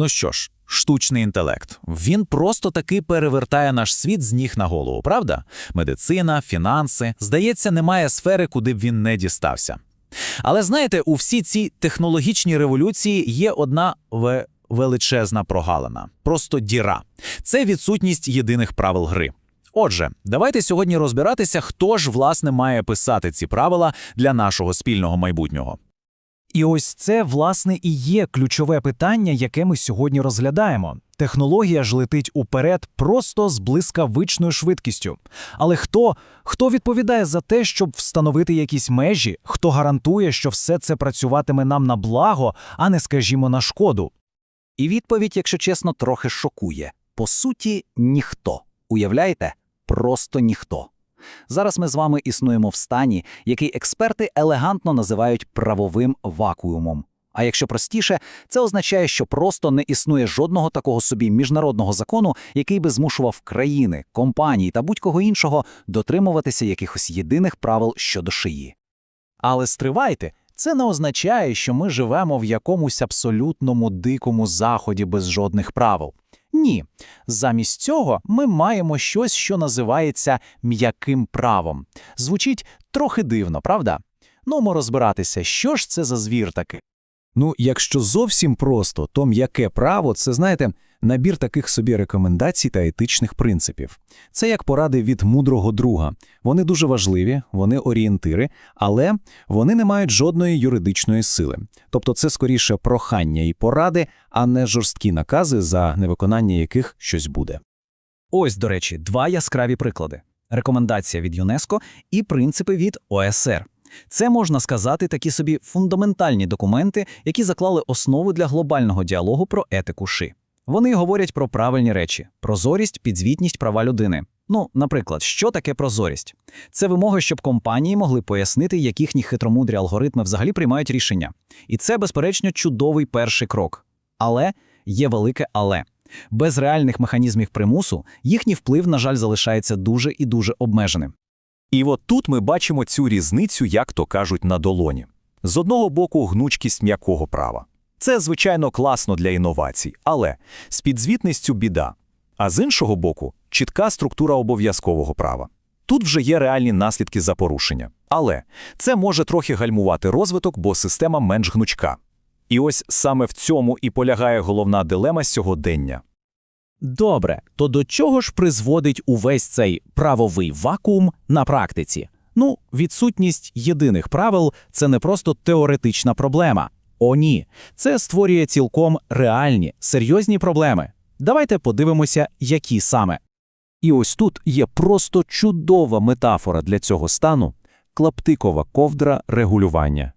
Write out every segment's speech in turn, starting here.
Ну що ж, штучний інтелект. Він просто таки перевертає наш світ з ніг на голову, правда? Медицина, фінанси. Здається, немає сфери, куди б він не дістався. Але знаєте, у всій цій технологічній революції є одна ве- величезна прогалина, просто діра. Це відсутність єдиних правил гри. Отже, давайте сьогодні розбиратися, хто ж власне має писати ці правила для нашого спільного майбутнього. І ось це, власне, і є ключове питання, яке ми сьогодні розглядаємо. Технологія ж летить уперед просто з блискавичною швидкістю. Але хто, хто відповідає за те, щоб встановити якісь межі, хто гарантує, що все це працюватиме нам на благо, а не, скажімо, на шкоду? І відповідь, якщо чесно, трохи шокує. По суті, ніхто. Уявляєте? Просто ніхто. Зараз ми з вами існуємо в стані, який експерти елегантно називають правовим вакуумом. А якщо простіше, це означає, що просто не існує жодного такого собі міжнародного закону, який би змушував країни, компанії та будь-кого іншого дотримуватися якихось єдиних правил щодо шиї. Але стривайте, це не означає, що ми живемо в якомусь абсолютному дикому заході без жодних правил. Ні, замість цього ми маємо щось, що називається м'яким правом. Звучить трохи дивно, правда? Ну, ми розбиратися, що ж це за звір такий. Ну, якщо зовсім просто, то м'яке право це, знаєте, набір таких собі рекомендацій та етичних принципів. Це як поради від мудрого друга. Вони дуже важливі, вони орієнтири, але вони не мають жодної юридичної сили. Тобто це скоріше прохання і поради, а не жорсткі накази, за невиконання яких щось буде. Ось, до речі, два яскраві приклади: рекомендація від ЮНЕСКО і принципи від ОСР. Це можна сказати такі собі фундаментальні документи, які заклали основу для глобального діалогу про етику ши. Вони говорять про правильні речі: прозорість, підзвітність права людини. Ну, наприклад, що таке прозорість? Це вимога, щоб компанії могли пояснити, як їхні хитромудрі алгоритми взагалі приймають рішення. І це, безперечно, чудовий перший крок. Але є велике але. Без реальних механізмів примусу їхній вплив, на жаль, залишається дуже і дуже обмеженим. І от тут ми бачимо цю різницю, як то кажуть, на долоні. З одного боку, гнучкість м'якого права. Це, звичайно, класно для інновацій, але з підзвітністю біда. А з іншого боку, чітка структура обов'язкового права. Тут вже є реальні наслідки за порушення. Але це може трохи гальмувати розвиток, бо система менш гнучка. І ось саме в цьому і полягає головна дилема сьогодення. Добре, то до чого ж призводить увесь цей правовий вакуум на практиці? Ну, відсутність єдиних правил це не просто теоретична проблема. О, ні, це створює цілком реальні, серйозні проблеми. Давайте подивимося, які саме. І ось тут є просто чудова метафора для цього стану клаптикова ковдра регулювання.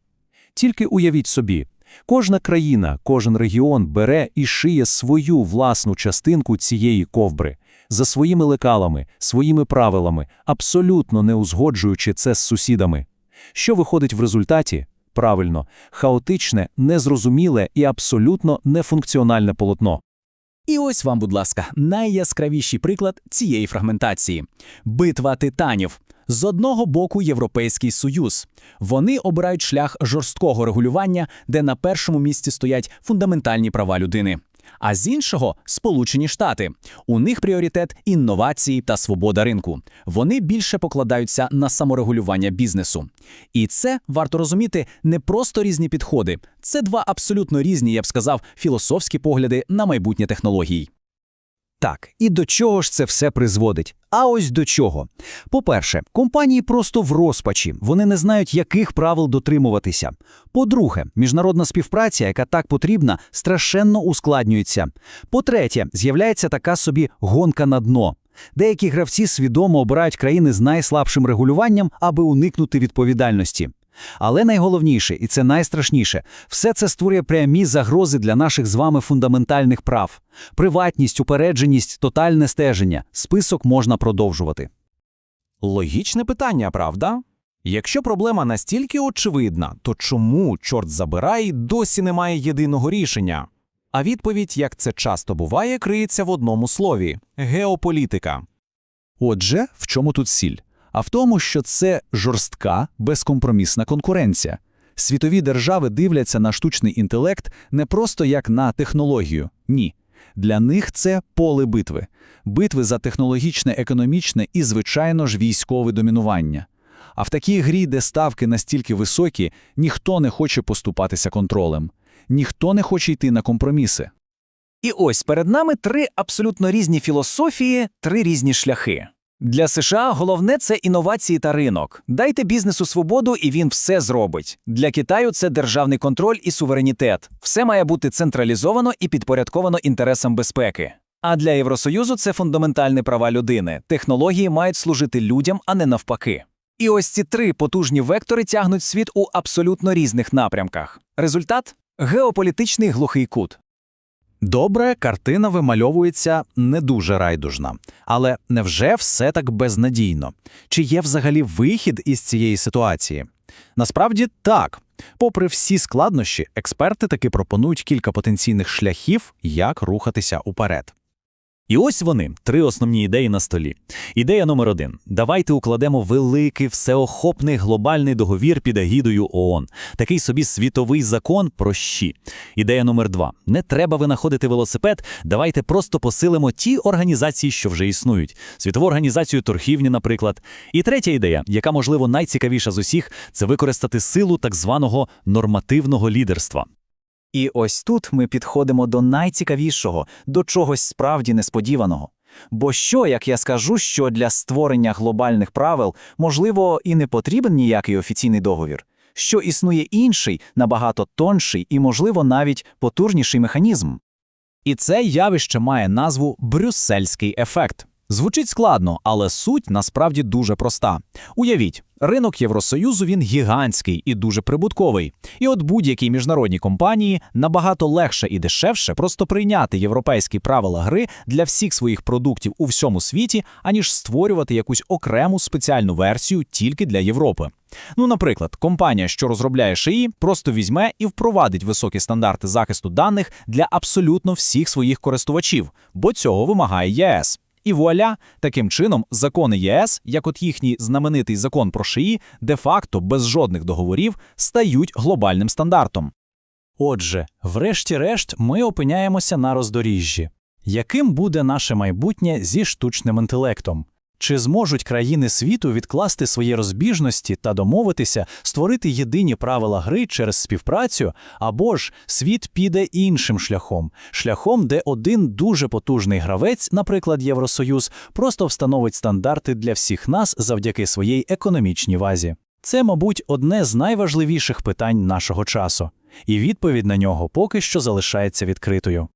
Тільки уявіть собі, кожна країна, кожен регіон бере і шиє свою власну частинку цієї ковбри за своїми лекалами, своїми правилами, абсолютно не узгоджуючи це з сусідами. Що виходить в результаті? Правильно, хаотичне, незрозуміле і абсолютно нефункціональне полотно. І ось вам, будь ласка, найяскравіший приклад цієї фрагментації битва титанів. З одного боку Європейський Союз. Вони обирають шлях жорсткого регулювання, де на першому місці стоять фундаментальні права людини. А з іншого Сполучені Штати. У них пріоритет інновації та свобода ринку. Вони більше покладаються на саморегулювання бізнесу. І це варто розуміти не просто різні підходи, це два абсолютно різні, я б сказав, філософські погляди на майбутнє технологій. Так, і до чого ж це все призводить? А ось до чого. По-перше, компанії просто в розпачі, вони не знають, яких правил дотримуватися. По-друге, міжнародна співпраця, яка так потрібна, страшенно ускладнюється. По-третє, з'являється така собі гонка на дно. Деякі гравці свідомо обирають країни з найслабшим регулюванням, аби уникнути відповідальності. Але найголовніше, і це найстрашніше, все це створює прямі загрози для наших з вами фундаментальних прав. Приватність, упередженість, тотальне стеження. Список можна продовжувати. Логічне питання, правда? Якщо проблема настільки очевидна, то чому, чорт забирай, досі немає єдиного рішення? А відповідь, як це часто буває, криється в одному слові геополітика. Отже, в чому тут сіль? А в тому, що це жорстка, безкомпромісна конкуренція. Світові держави дивляться на штучний інтелект не просто як на технологію. Ні. Для них це поле битви. Битви за технологічне, економічне і, звичайно ж, військове домінування. А в такій грі, де ставки настільки високі, ніхто не хоче поступатися контролем. Ніхто не хоче йти на компроміси. І ось перед нами три абсолютно різні філософії, три різні шляхи. Для США головне це інновації та ринок. Дайте бізнесу свободу, і він все зробить. Для Китаю це державний контроль і суверенітет. Все має бути централізовано і підпорядковано інтересам безпеки. А для Євросоюзу це фундаментальні права людини. Технології мають служити людям, а не навпаки. І ось ці три потужні вектори тягнуть світ у абсолютно різних напрямках. Результат геополітичний глухий кут. Добре, картина вимальовується не дуже райдужна. Але невже все так безнадійно? Чи є взагалі вихід із цієї ситуації? Насправді так. Попри всі складнощі, експерти таки пропонують кілька потенційних шляхів, як рухатися уперед. І ось вони, три основні ідеї на столі. Ідея номер один: давайте укладемо великий всеохопний глобальний договір під агідою ООН, такий собі світовий закон про щі. Ідея номер два: не треба винаходити велосипед. Давайте просто посилимо ті організації, що вже існують, світову організацію торгівлі, наприклад. І третя ідея, яка можливо найцікавіша з усіх, це використати силу так званого нормативного лідерства. І ось тут ми підходимо до найцікавішого, до чогось справді несподіваного. Бо що, як я скажу, що для створення глобальних правил, можливо, і не потрібен ніякий офіційний договір, що існує інший, набагато тонший і, можливо, навіть потужніший механізм. І це явище має назву брюссельський ефект. Звучить складно, але суть насправді дуже проста. Уявіть, ринок Євросоюзу він гігантський і дуже прибутковий. І от будь-якій міжнародній компанії набагато легше і дешевше просто прийняти європейські правила гри для всіх своїх продуктів у всьому світі, аніж створювати якусь окрему спеціальну версію тільки для Європи. Ну, наприклад, компанія, що розробляє шиї, просто візьме і впровадить високі стандарти захисту даних для абсолютно всіх своїх користувачів, бо цього вимагає ЄС. І вуаля, таким чином, закони ЄС, як от їхній знаменитий закон про шиї, де-факто без жодних договорів стають глобальним стандартом. Отже, врешті-решт, ми опиняємося на роздоріжжі. Яким буде наше майбутнє зі штучним інтелектом? Чи зможуть країни світу відкласти свої розбіжності та домовитися створити єдині правила гри через співпрацю, або ж світ піде іншим шляхом, шляхом, де один дуже потужний гравець, наприклад, Євросоюз, просто встановить стандарти для всіх нас завдяки своїй економічній вазі? Це, мабуть, одне з найважливіших питань нашого часу, і відповідь на нього поки що залишається відкритою.